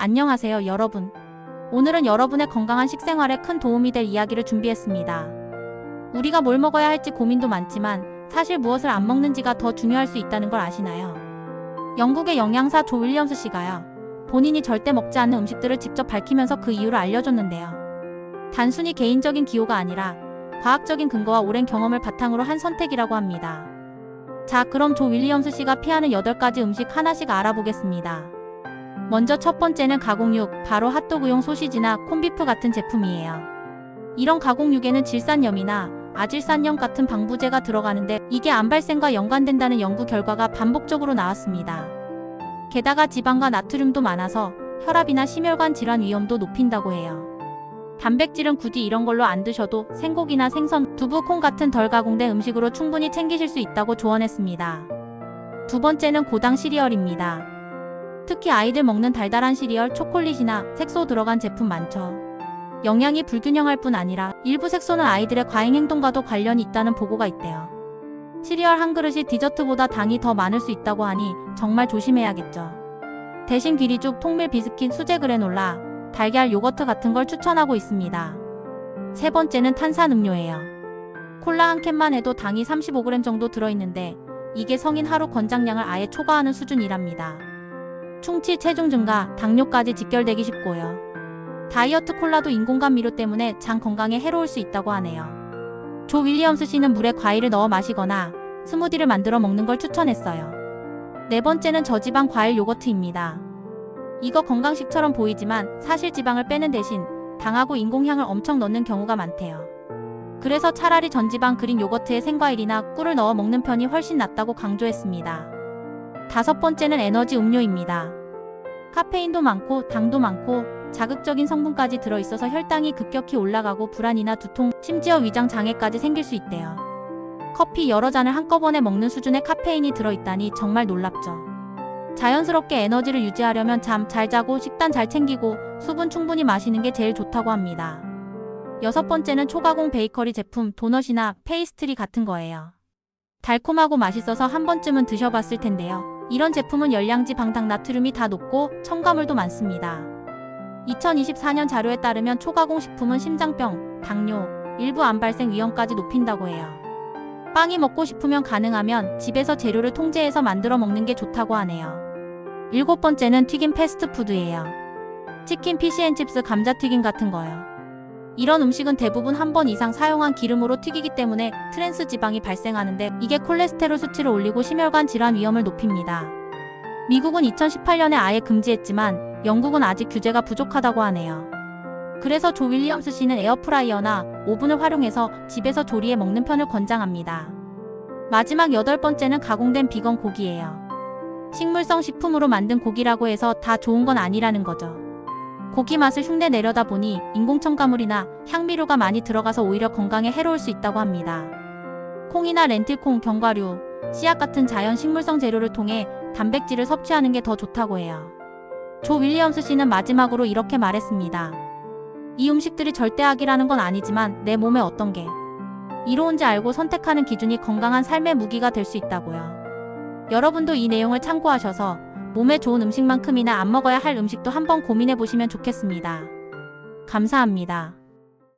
안녕하세요, 여러분. 오늘은 여러분의 건강한 식생활에 큰 도움이 될 이야기를 준비했습니다. 우리가 뭘 먹어야 할지 고민도 많지만 사실 무엇을 안 먹는지가 더 중요할 수 있다는 걸 아시나요? 영국의 영양사 조 윌리엄스 씨가요. 본인이 절대 먹지 않는 음식들을 직접 밝히면서 그 이유를 알려줬는데요. 단순히 개인적인 기호가 아니라 과학적인 근거와 오랜 경험을 바탕으로 한 선택이라고 합니다. 자, 그럼 조 윌리엄스 씨가 피하는 8가지 음식 하나씩 알아보겠습니다. 먼저 첫 번째는 가공육, 바로 핫도그용 소시지나 콘비프 같은 제품이에요. 이런 가공육에는 질산염이나 아질산염 같은 방부제가 들어가는데 이게 암 발생과 연관된다는 연구 결과가 반복적으로 나왔습니다. 게다가 지방과 나트륨도 많아서 혈압이나 심혈관 질환 위험도 높인다고 해요. 단백질은 굳이 이런 걸로 안 드셔도 생고기나 생선, 두부, 콩 같은 덜 가공된 음식으로 충분히 챙기실 수 있다고 조언했습니다. 두 번째는 고당 시리얼입니다. 특히 아이들 먹는 달달한 시리얼, 초콜릿이나 색소 들어간 제품 많죠. 영양이 불균형할 뿐 아니라 일부 색소는 아이들의 과잉 행동과도 관련이 있다는 보고가 있대요. 시리얼 한 그릇이 디저트보다 당이 더 많을 수 있다고 하니 정말 조심해야겠죠. 대신 귀리죽, 통밀 비스킷, 수제 그래놀라, 달걀, 요거트 같은 걸 추천하고 있습니다. 세 번째는 탄산음료예요. 콜라 한 캔만 해도 당이 35g 정도 들어있는데 이게 성인 하루 권장량을 아예 초과하는 수준이랍니다. 충치, 체중 증가, 당뇨까지 직결되기 쉽고요. 다이어트 콜라도 인공감 미료 때문에 장 건강에 해로울 수 있다고 하네요. 조 윌리엄스 씨는 물에 과일을 넣어 마시거나 스무디를 만들어 먹는 걸 추천했어요. 네 번째는 저지방 과일 요거트입니다. 이거 건강식처럼 보이지만 사실 지방을 빼는 대신 당하고 인공향을 엄청 넣는 경우가 많대요. 그래서 차라리 전지방 그린 요거트에 생과일이나 꿀을 넣어 먹는 편이 훨씬 낫다고 강조했습니다. 다섯 번째는 에너지 음료입니다. 카페인도 많고 당도 많고 자극적인 성분까지 들어있어서 혈당이 급격히 올라가고 불안이나 두통, 심지어 위장 장애까지 생길 수 있대요. 커피 여러 잔을 한꺼번에 먹는 수준의 카페인이 들어있다니 정말 놀랍죠. 자연스럽게 에너지를 유지하려면 잠 잘 자고 식단 잘 챙기고 수분 충분히 마시는 게 제일 좋다고 합니다. 여섯 번째는 초가공 베이커리 제품 도넛이나 페이스트리 같은 거예요. 달콤하고 맛있어서 한 번쯤은 드셔봤을 텐데요. 이런 제품은 열량지 방당 나트륨이 다 높고 첨가물도 많습니다. 2024년 자료에 따르면 초가공 식품은 심장병, 당뇨, 일부 암 발생 위험까지 높인다고 해요. 빵이 먹고 싶으면 가능하면 집에서 재료를 통제해서 만들어 먹는 게 좋다고 하네요. 일곱 번째는 튀김 패스트푸드예요. 치킨, 피시앤칩스, 감자튀김 같은 거요. 이런 음식은 대부분 한 번 이상 사용한 기름으로 튀기기 때문에 트랜스 지방이 발생하는데 이게 콜레스테롤 수치를 올리고 심혈관 질환 위험을 높입니다. 미국은 2018년에 아예 금지했지만 영국은 아직 규제가 부족하다고 하네요. 그래서 조 윌리엄스 씨는 에어프라이어나 오븐을 활용해서 집에서 조리해 먹는 편을 권장합니다. 마지막 여덟 번째는 가공된 비건 고기예요. 식물성 식품으로 만든 고기라고 해서 다 좋은 건 아니라는 거죠. 고기 맛을 흉내 내려다 보니 인공 첨가물이나 향미료가 많이 들어가서 오히려 건강에 해로울 수 있다고 합니다. 콩이나 렌틸콩, 견과류, 씨앗 같은 자연 식물성 재료를 통해 단백질을 섭취하는 게 더 좋다고 해요. 조 윌리엄스 씨는 마지막으로 이렇게 말했습니다. 이 음식들이 절대악이라는 건 아니지만 내 몸에 어떤 게 이로운지 알고 선택하는 기준이 건강한 삶의 무기가 될 수 있다고요. 여러분도 이 내용을 참고하셔서 몸에 좋은 음식만큼이나 안 먹어야 할 음식도 한번 고민해 보시면 좋겠습니다. 감사합니다.